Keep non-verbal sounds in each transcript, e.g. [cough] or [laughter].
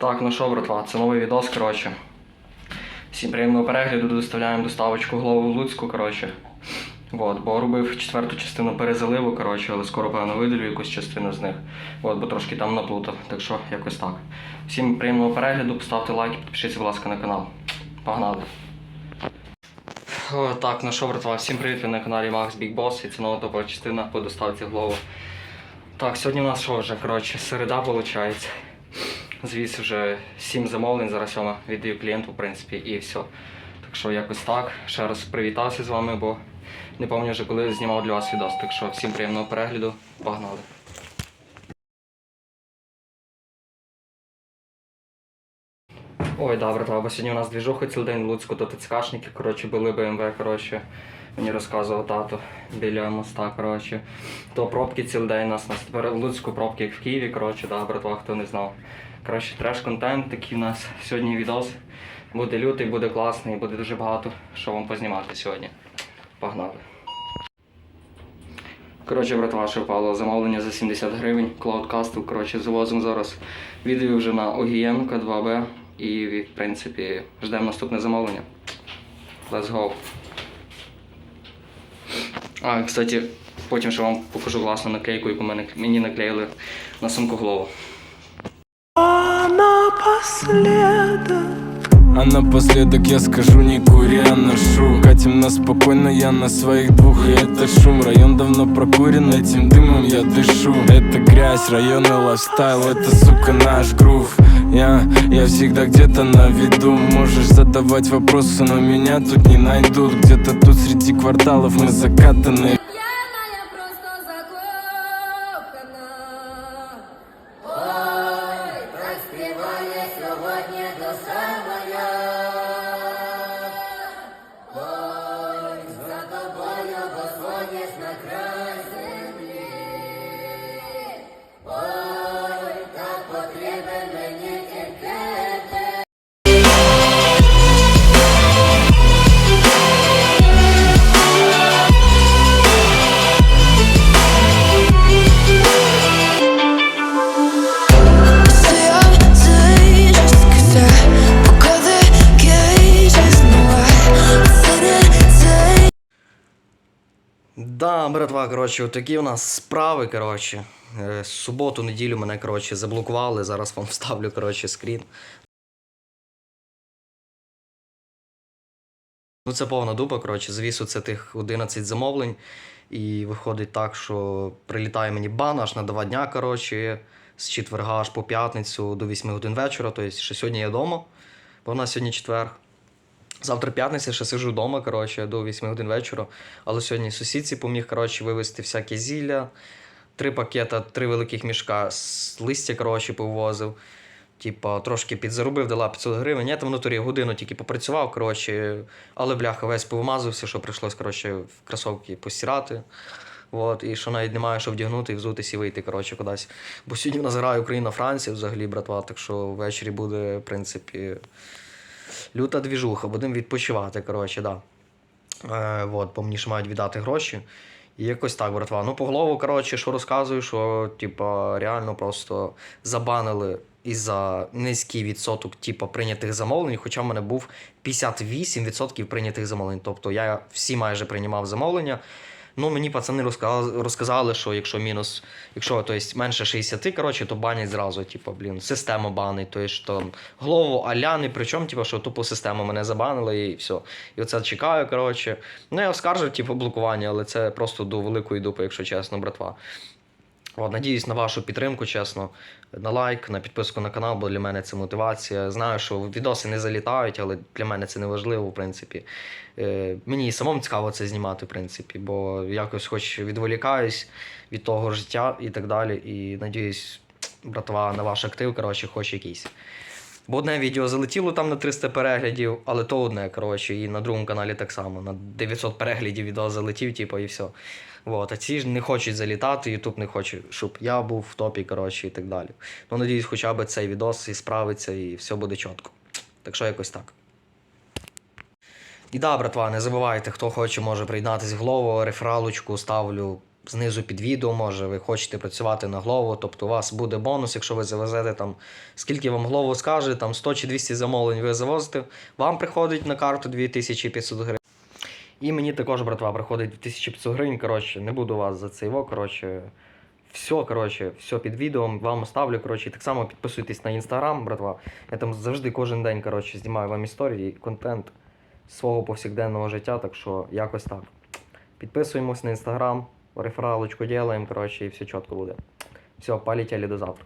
Так, ну що, братва, це новий відос, коротше. Всім приємного перегляду, доставляємо доставочку голову в Луцьку, коротше. От, бо робив четверту частину перезаливу, коротше, але скоро, певно, видалю якусь частину з них. От, бо трошки там наплутав, так що якось так. Всім приємного перегляду, поставте лайк, підпишіться, будь ласка, на канал. Погнали! О, так, ну що, братва, всім привіт, ви на каналі Max Big Boss, і це нова топова частина по доставці голову. Так, сьогодні у нас що вже, коротше, середа виходить. Звіз вже 7 замовлень, зараз сьома віддаю клієнту, в принципі, і все. Так що якось так. Ще раз привітався з вами, бо не пам'ятаю вже коли знімав для вас відос. Так що всім приємного перегляду, погнали. Ой, да, братва, бо сьогодні у нас двіжуха цілий день в Луцьку, то ТЦКшники, коротше, були БМВ, коротше. Мені розказував тато біля моста, коротше. То пробки цілий день у нас, нас тепер в Луцьку пробки, як в Києві, коротше, да, братва, хто не знав. Коротше, треш-контент такий у нас сьогодні відос. Буде лютий, буде класний, буде дуже багато, що вам познімати сьогодні. Погнали. Коротше, братва, ще впало замовлення за 70 гривень. Cloudcastle, коротше, завозимо зараз відео вже на OGM К2B і, в принципі, ждемо наступне замовлення. Let's go. А, кстати, потім ще вам покажу класну наклейку, яку мені наклеїли на сумку голову. Напоследок А напоследок я скажу, не кури, а ношу. Катим нас спокойно, я на своих двух И это шум, район давно прокурен Этим дымом я дышу. Это грязь, районный лайфстайл Это, сука, наш грув. Я, я всегда где-то на виду. Можешь задавать вопросы, но меня тут не найдут. Где-то тут среди кварталов мы закатаны послоніш на край братва, коротше, отакі у нас справи, коротше. Е, Суботу, неділю мене, коротше, заблокували. Зараз вам [laughs] вставлю, коротше, скрін. Ну, це повна дупа, коротше, звісу це тих 11 замовлень. І виходить так, що прилітає мені бан аж на два дня, коротше, з четверга аж по п'ятницю до 8 годин вечора. Тобто, ще сьогодні я вдома, бо в нас сьогодні четвер. Завтра п'ятниця, ще сиджу вдома, коротше, до 8 годин вечора. Але сьогодні сусідці поміг, коротше, вивезти всяке зілля. Три пакета, три великих мішка з листя, коротше, повозив. Типа, трошки підзаробив, дала 500 гривень. Я там в натурі годину тільки попрацював, коротше, але бляха весь повимазався, що прийшлось, коротше, в кросовки постирати. От, і що навіть немає що вдягнути і взутись і вийти, коротше, кудись. Бо сьогодні в нас грає Україна-Франція взагалі, братва, так що ввечері буде, в принципі, люта двіжуха, будемо відпочивати, коротше, да. Е, от, бо мені ж мають віддати гроші. І якось так, братва. Ну, по голову, коротше, що розказую, що типа, реально просто забанили із-за низький відсоток типа, прийнятих замовлень, хоча в мене був 58% прийнятих замовлень. Тобто я всі майже приймав замовлення. Ну, мені пацани розказали, розказали, що якщо мінус, якщо то есть, менше 60, коротше, то банять зразу, типу, блін, система банить. то є що голову аляни, причому, типу, що тупо систему мене забанила і все. І оце чекаю, коротше. Ну, я оскаржив, типу, блокування, але це просто до великої дупи, якщо чесно, братва. От, надіюсь на вашу підтримку, чесно. На лайк, на підписку на канал, бо для мене це мотивація. Знаю, що відоси не залітають, але для мене це не важливо, в принципі. Е, мені і самому цікаво це знімати, в принципі, бо якось хоч відволікаюсь від того життя і так далі. І надіюсь, братва, на ваш актив, коротше, хоч якийсь. Бо одне відео залетіло там на 300 переглядів, але то одне, коротше, і на другому каналі так само. На 900 переглядів відео залетів, типу, і все. Вот. А ці ж не хочуть залітати, Ютуб не хоче, щоб я був в топі, коротше, і так далі. Ну, надіюсь, хоча б цей відос і справиться, і все буде чітко. Так що якось так. І да, братва, не забувайте, хто хоче, може приєднатися в голову, рефералочку ставлю знизу під відео, може, ви хочете працювати на Glovo, тобто у вас буде бонус, якщо ви завезете там, скільки вам Glovo скаже, там 100 чи 200 замовлень ви завозите, вам приходить на карту 2500 гривень. І мені також, братва, приходить 2500 гривень. Коротше, не буду вас за це його. Коротше, все, коротше, все під відео вам оставлю. Коротше, так само підписуйтесь на інстаграм, братва. Я там завжди кожен день коротше, знімаю вам історії, і контент свого повсякденного життя, так що якось так. Підписуємось на інстаграм, рефералочку ділаємо, коротше, і все чітко буде. Все, полетіли до завтра.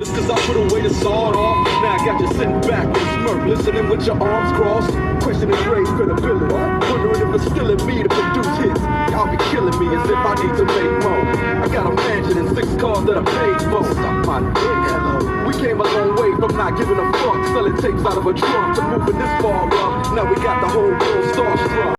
Just cause I put away the sawed off. Now I got you sitting back and smirk, listening with your arms crossed. Questioning Dre's credibility. Wondering if it's still in me to produce hits. Y'all be killing me as if I need to make more. I got a mansion and six cars that I paid for. Suck my dick, hello. We came a long way from not giving a fuck. Selling tapes out of a trunk to moving this far up. Now we got the whole world starstruck.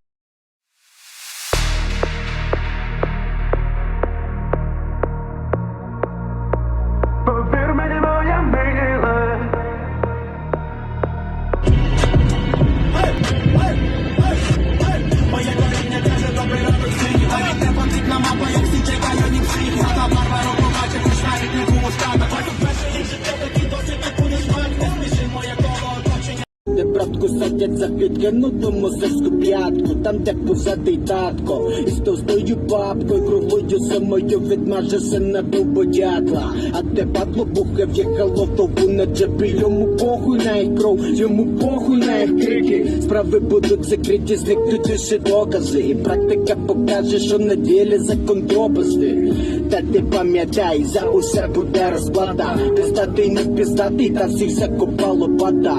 За підкинутому зиску п'ятку, там де позади татко, із товстою бабкою, круглою самою відмаже на дубо дятла. А те падло бухе в'їхало в тову на джепі, йому похуй на їх кров, йому похуй на їх крики. Справи будуть закриті, зникнуть лише докази. І практика покаже, що на ділі закон допасти. Та ти пам'ятай, за усе буде розплата. Пиздатий не пиздатий, та всіх закопало вода.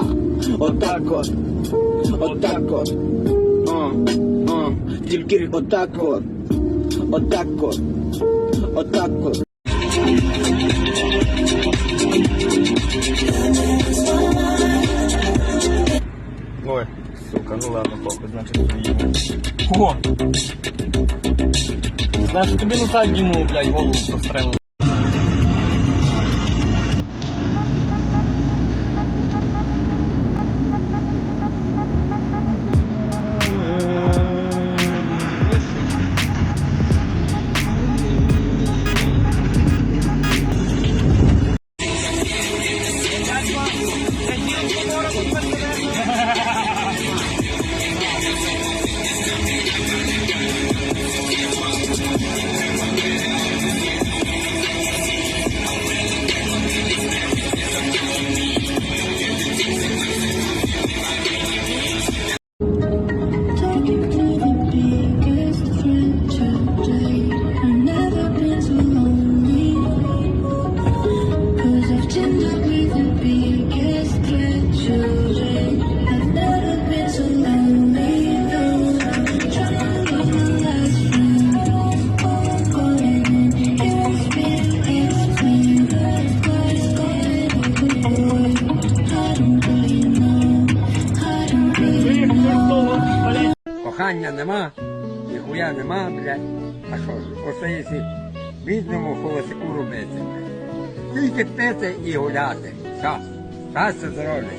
Отак от, отак от, а, а, тільки отак от, отак от, отак от. Ой, сука, ну ладно, похуй, значит поїдемо. О! Знаєш, тобі на задньому, блядь, голову прострелили. Кохання нема, ніхуя нема, блядь. А що ж, оце якщо бідному холосику робити. Тільки пити і гуляти. Щастя, здоров'я.